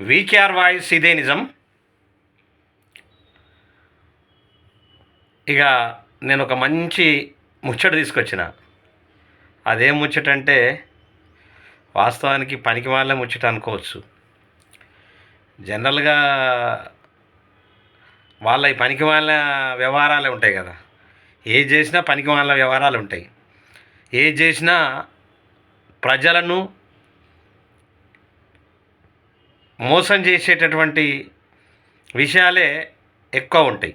VKR voice ఇదే నిజం. ఇక నేను ఒక మంచి ముచ్చట తీసుకొచ్చిన. అదేం ముచ్చట అంటే వాస్తవానికి పనికి వాళ్ళే ముచ్చట అనుకోవచ్చు. జనరల్గా వాళ్ళ ఈ పనికి వాళ్ళ వ్యవహారాలే ఉంటాయి కదా. ఏది చేసినా పనికి వాళ్ళ వ్యవహారాలు ఉంటాయి. ఏది చేసినా ప్రజలను మోసం చేసేటటువంటి విషయాలే ఎక్కువ ఉంటాయి.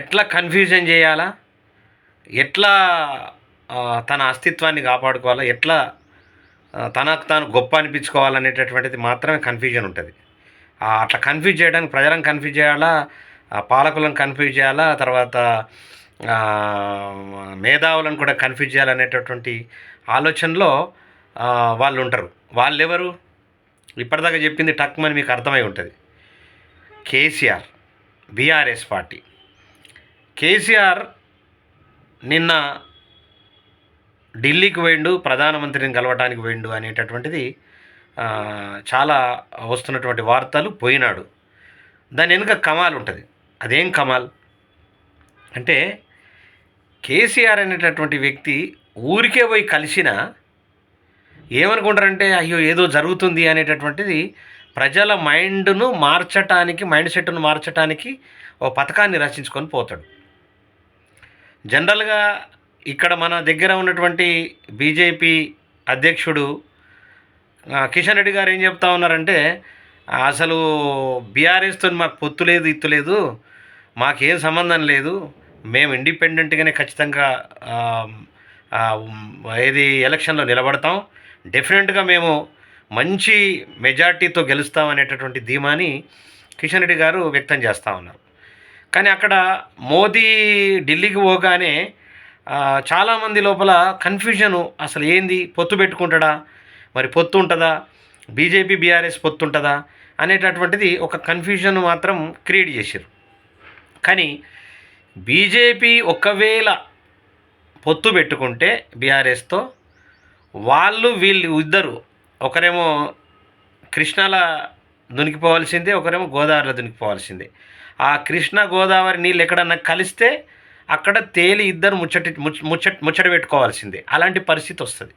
ఎట్లా కన్ఫ్యూజన్ చేయాలా? ఎట్లా తన అస్తిత్వాన్ని కాపాడుకోవాలా? ఎట్లా తనకు తాను గొప్ప అనిపించుకోవాలనేటటువంటిది మాత్రమే కన్ఫ్యూజన్ ఉంటుంది. అట్లా కన్ఫ్యూజ్ చేయడానికి ప్రజలను కన్ఫ్యూజ్ చేయాలా? పాలకులను కన్ఫ్యూజ్ చేయాలా? తర్వాత మేధావులను కూడా కన్ఫ్యూజ్ చేయాలనేటటువంటి ఆలోచనలో వాళ్ళు ఉంటారు వాళ్ళు ఎవరు ఇప్పటిదాకా చెప్పింది టక్మని మీకు అర్థమై ఉంటుంది. KCR BRS party. కేసీఆర్ నిన్న ఢిల్లీకి పోయిండు ప్రధానమంత్రిని కలవటానికి పోయిండు అనేటటువంటిది చాలా వస్తున్నటువంటి వార్తలు పోయినాడు. దాని వెనుక కమాల్ ఉంటుంది. అదేం కమాల్? అంటే కేసీఆర్ అనేటటువంటి వ్యక్తి ఊరికే పోయి కలిసినా ఏమనుకుంటారంటే అయ్యో ఏదో జరుగుతుంది అనేటటువంటిది ప్రజల మైండ్ను మార్చటానికి మైండ్ సెట్ను మార్చటానికి ఓ పథకాన్ని రచించుకొని పోతాడు. జనరల్గా ఇక్కడ మన దగ్గర ఉన్నటువంటి బీజేపీ అధ్యక్షుడు కిషన్ రెడ్డి గారు ఏం చెప్తా ఉన్నారంటే అసలు బీఆర్ఎస్తో మాకు పొత్తు లేదు ఇత్తు లేదు మాకేం సంబంధం లేదు మేము ఇండిపెండెంట్గానే ఖచ్చితంగా ఏది ఎలక్షన్లో నిలబడతాం డెఫినెట్గా మేము మంచి మెజార్టీతో గెలుస్తాం అనేటటువంటి ధీమాని కిషన్ రెడ్డి గారు వ్యక్తం చేస్తూ ఉన్నారు. కానీ అక్కడ మోదీ ఢిల్లీకి పోగానే చాలామంది లోపల కన్ఫ్యూజను అసలు ఏంది? పొత్తు పెట్టుకుంటాడా? మరి పొత్తు ఉంటుందా? బీజేపీ బీఆర్ఎస్ పొత్తు ఉంటుందా? అనేటటువంటిది ఒక కన్ఫ్యూజన్ మాత్రం క్రియేట్ చేశారు. కానీ బీజేపీ ఒకవేళ పొత్తు పెట్టుకుంటే బీఆర్ఎస్తో వాళ్ళు వీళ్ళు ఇద్దరు ఒకరేమో కృష్ణాల దునికిపోవాల్సిందే ఒకరేమో గోదావరిలో దునికిపోవాల్సిందే. ఆ కృష్ణ గోదావరి నీళ్ళు ఎక్కడన్నా కలిస్తే అక్కడ తేలి ఇద్దరు ముచ్చటి ముచ్చ ముచ్చట ముచ్చట పెట్టుకోవాల్సిందే. అలాంటి పరిస్థితి వస్తుంది.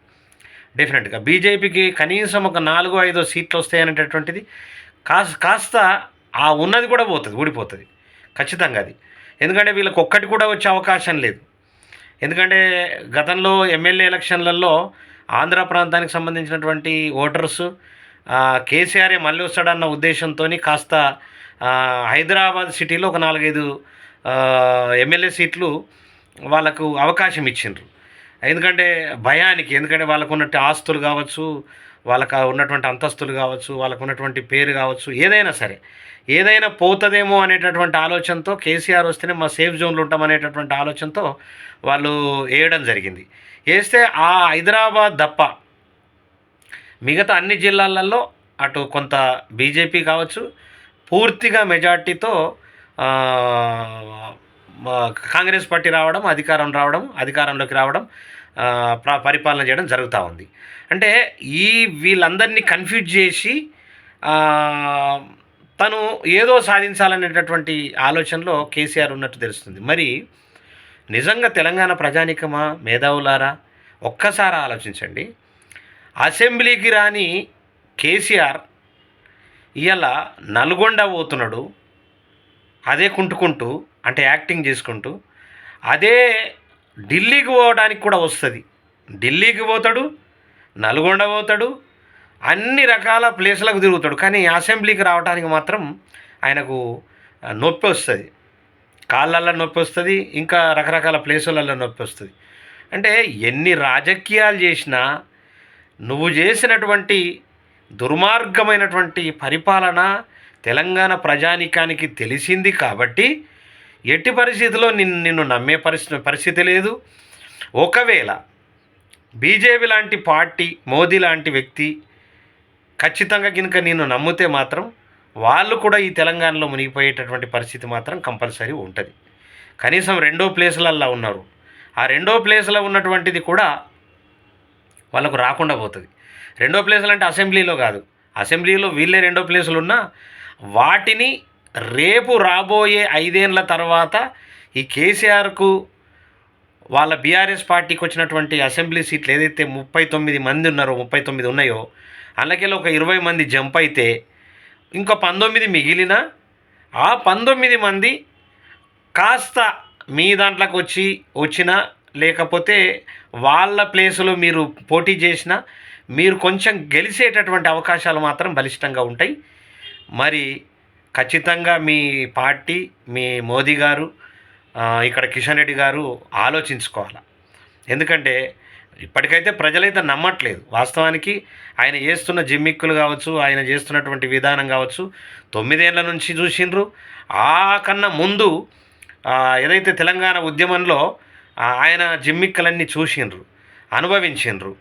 డెఫినెట్గా బీజేపీకి కనీసం ఒక నాలుగో ఐదో సీట్లు వస్తాయి అనేటటువంటిది కాస్త కాస్త ఆ ఉన్నది కూడా పోతుంది ఊడిపోతుంది. ఖచ్చితంగా అది. ఎందుకంటే వీళ్ళకి ఒక్కటి కూడా వచ్చే అవకాశం లేదు. ఎందుకంటే గతంలో ఎమ్మెల్యే ఎలక్షన్లలో ఆంధ్ర ప్రాంతానికి సంబంధించినటువంటి ఓటర్స్ కేసీఆరే మళ్ళీ వస్తాడన్న ఉద్దేశంతో కాస్త హైదరాబాద్ సిటీలో ఒక నాలుగైదు ఎమ్మెల్యే సీట్లు వాళ్ళకు అవకాశం ఇచ్చిండ్రు. ఎందుకంటే భయానికి ఎందుకంటే వాళ్ళకు ఉన్నట్టు ఆస్తులు కావచ్చు వాళ్ళకు ఉన్నటువంటి అంతస్తులు కావచ్చు వాళ్ళకు ఉన్నటువంటి పేరు కావచ్చు ఏదైనా సరే. ఏదైనా పోతుందేమో అనేటటువంటి ఆలోచనతో కేసీఆర్ వస్తేనే మా సేఫ్ జోన్లో ఉంటాం అనేటటువంటి ఆలోచనతో వాళ్ళు వేయడం జరిగింది. వేస్తే ఆ హైదరాబాద్ దప్ప మిగతా అన్ని జిల్లాలలో అటు కొంత బీజేపీ కావచ్చు పూర్తిగా మెజార్టీతో కాంగ్రెస్ పార్టీ రావడం అధికారం రావడం అధికారంలోకి రావడం పరిపాలన చేయడం జరుగుతూ ఉంది. అంటే ఈ వీళ్ళందరినీ కన్ఫ్యూజ్ చేసి తను ఏదో సాధించాలనేటటువంటి ఆలోచనలో కేసీఆర్ ఉన్నట్టు తెలుస్తుంది. మరి నిజంగా తెలంగాణ ప్రజానికమా మేధావులారా? ఒక్కసారి ఆలోచించండి. అసెంబ్లీకి రాని కేసీఆర్ ఇవాళ నల్గొండ పోతున్నాడు. అదే కుంటుకుంటూ అంటే యాక్టింగ్ చేసుకుంటూ అదే ఢిల్లీకి పోవడానికి కూడా వస్తుంది. ఢిల్లీకి పోతాడు నల్గొండ పోతాడు అన్ని రకాల ప్లేసులకు తిరుగుతాడు. కానీ అసెంబ్లీకి రావడానికి మాత్రం ఆయనకు నొప్పి వస్తుంది. కాళ్ళల్లో నొప్పి వస్తుంది ఇంకా రకరకాల ప్లేసులలో నొప్పి వస్తుంది. అంటే ఎన్ని రాజకీయాలు చేసినా నువ్వు చేసినటువంటి దుర్మార్గమైనటువంటి పరిపాలన తెలంగాణ ప్రజానికానికి తెలిసింది కాబట్టి ఎట్టి పరిస్థితిలో నిన్ను నిన్ను నమ్మే పరిస్థితి పరిస్థితి లేదు. ఒకవేళ బీజేపీ లాంటి పార్టీ మోదీ లాంటి వ్యక్తి ఖచ్చితంగా కనుక నేను నమ్మితే మాత్రం వాళ్ళు కూడా ఈ తెలంగాణలో మునిగిపోయేటటువంటి పరిస్థితి మాత్రం కంపల్సరీ ఉంటుంది. కనీసం రెండో ప్లేసులల్లో ఉన్నారు. ఆ రెండో ప్లేస్లో ఉన్నటువంటిది కూడా వాళ్ళకు రాకుండా పోతుంది. రెండో ప్లేసులు అంటే అసెంబ్లీలో కాదు. అసెంబ్లీలో వీళ్ళే రెండో ప్లేసులు ఉన్నా వాటిని రేపు రాబోయే ఐదేళ్ళ తర్వాత ఈ కేసీఆర్కు వాళ్ళ బీఆర్ఎస్ పార్టీకి వచ్చినటువంటి అసెంబ్లీ సీట్లు ఏదైతే ముప్పై తొమ్మిది మంది ఉన్నారో ముప్పై తొమ్మిది ఉన్నాయో అందులోకెళ్ళి ఒక ఇరవై మంది జంప్ అయితే ఇంకో పంతొమ్మిది మిగిలిన ఆ పంతొమ్మిది మంది కాస్త మీ దాంట్లోకి వచ్చి వచ్చిన లేకపోతే వాళ్ళ ప్లేసులో మీరు పోటీ చేసిన మీరు కొంచెం గెలిచేటటువంటి అవకాశాలు మాత్రం బలిష్టంగా ఉంటాయి. మరి ఖచ్చితంగా మీ పార్టీ మీ మోదీ గారు ఇక్కడ కిషన్ రెడ్డి గారు ఆలోచించుకోవాలి? ఎందుకంటే ఇప్పటికైతే ప్రజలైతే నమ్మట్లేదు. వాస్తవానికి ఆయన చేస్తున్న జిమ్మిక్కులు కావచ్చు ఆయన చేస్తున్నటువంటి విధానం కావచ్చు తొమ్మిదేళ్ళ నుంచి చూసిండ్రు. ఆ కన్నా ముందు ఏదైతే తెలంగాణ ఉద్యమంలో ఆయన జిమ్మిక్కలన్నీ చూసిండ్రు అనుభవించిండ్రు.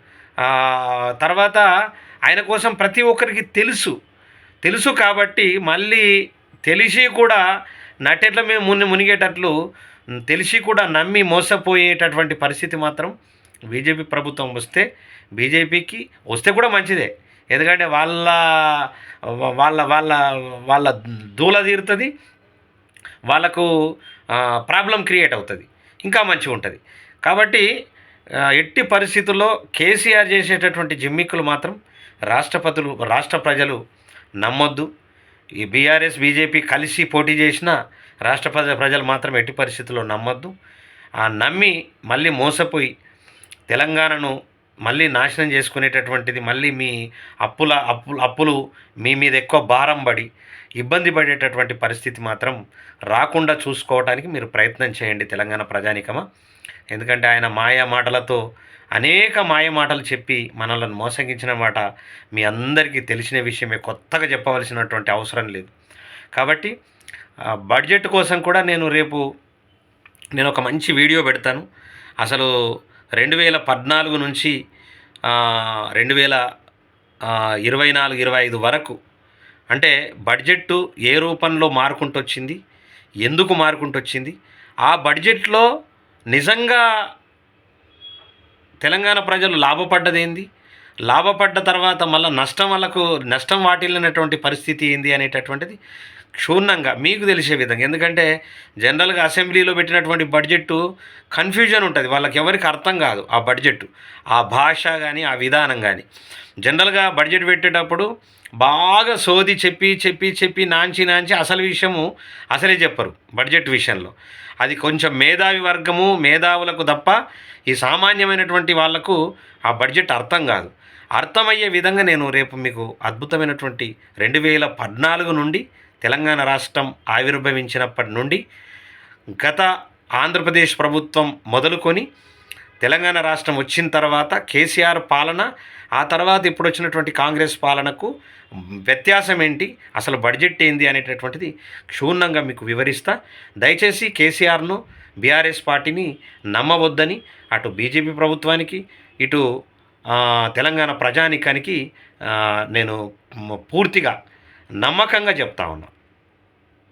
తర్వాత ఆయన కోసం ప్రతి ఒక్కరికి తెలుసు తెలుసు కాబట్టి మళ్ళీ తెలిసి కూడా నటెట్ల మేము ముని మునిగేటట్లు తెలిసి కూడా నమ్మి మోసపోయేటటువంటి పరిస్థితి మాత్రం బీజేపీ ప్రభుత్వం వస్తే బీజేపీకి వస్తే కూడా మంచిదే. ఎందుకంటే వాళ్ళ వాళ్ళ వాళ్ళ వాళ్ళ దూల తీరుతుంది వాళ్ళకు ప్రాబ్లం క్రియేట్ అవుతుంది ఇంకా మంచిగా ఉంటుంది. కాబట్టి ఎట్టి పరిస్థితుల్లో కేసీఆర్ చేసేటటువంటి జిమ్మిక్కులు మాత్రం రాష్ట్రపతులు రాష్ట్ర ప్రజలు నమ్మొద్దు. ఈ బీఆర్ఎస్ బీజేపీ కలిసి పోటీ చేసిన రాష్ట్ర ప్రజ ప్రజలు మాత్రం ఎట్టి పరిస్థితుల్లో నమ్మొద్దు. ఆ నమ్మి మళ్ళీ మోసపోయి తెలంగాణను మళ్ళీ నాశనం చేసుకునేటటువంటిది మళ్ళీ మీ అప్పుల అప్పులు అప్పులు మీ మీద ఎక్కువ భారం పడి ఇబ్బంది పడేటటువంటి పరిస్థితి మాత్రం రాకుండా చూసుకోవడానికి మీరు ప్రయత్నం చేయండి తెలంగాణ ప్రజానికమా. ఎందుకంటే ఆయన మాయా మాటలతో అనేక మాయమాటలు చెప్పి మనల్ని మోసగించిన మాట మీ అందరికీ తెలిసిన విషయమే. కొత్తగా చెప్పవలసినటువంటి అవసరం లేదు. కాబట్టి బడ్జెట్ కోసం కూడా నేను రేపు నేను ఒక మంచి వీడియో పెడతాను. అసలు రెండు వేల పద్నాలుగు నుంచి రెండు వేల ఇరవై నాలుగు ఇరవై ఐదు వరకు అంటే బడ్జెట్ ఏ రూపంలో మారుకుంటూ వచ్చింది ఎందుకు మారుకుంటూ వచ్చింది ఆ బడ్జెట్లో నిజంగా తెలంగాణ ప్రజలు లాభపడ్డదేంది? లాభపడ్డ తర్వాత మళ్ళీ నష్టం వాళ్ళకు నష్టం వాటిల్లినటువంటి పరిస్థితి ఏంది అనేటటువంటిది క్షుణ్ణంగా మీకు తెలిసే విధంగా. ఎందుకంటే జనరల్గా అసెంబ్లీలో పెట్టినటువంటి బడ్జెట్ కన్ఫ్యూజన్ ఉంటుంది. వాళ్ళకి ఎవరికి అర్థం కాదు ఆ బడ్జెట్ ఆ భాష కానీ ఆ విధానం కానీ జనరల్గా బడ్జెట్ పెట్టేటప్పుడు బాగా సోది చెప్పి చెప్పి చెప్పి నాంచి నాంచి అసలు విషయము అసలే చెప్పరు బడ్జెట్ విషయంలో. అది కొంచెం మేధావి వర్గము మేధావులకు తప్ప ఈ సామాన్యమైనటువంటి వాళ్ళకు ఆ బడ్జెట్ అర్థం కాదు. అర్థమయ్యే విధంగా నేను రేపు మీకు అద్భుతమైనటువంటి రెండు వేల పద్నాలుగు నుండి తెలంగాణ రాష్ట్రం ఆవిర్భవించినప్పటి నుండి గత ఆంధ్రప్రదేశ్ ప్రభుత్వం మొదలుకొని తెలంగాణ రాష్ట్రం వచ్చిన తర్వాత కేసీఆర్ పాలన ఆ తర్వాత ఇప్పుడు వచ్చినటువంటి కాంగ్రెస్ పాలనకు వ్యత్యాసం ఏంటి అసలు బడ్జెట్ ఏంది అనేటటువంటిది క్షుణ్ణంగా మీకు వివరిస్తా. దయచేసి కేసీఆర్ను బీఆర్ఎస్ పార్టీని నమ్మవద్దని అటు బీజేపీ ప్రభుత్వానికి ఇటు తెలంగాణ ప్రజానికానికి నేను పూర్తిగా నమ్మకంగా చెప్తా ఉన్నా.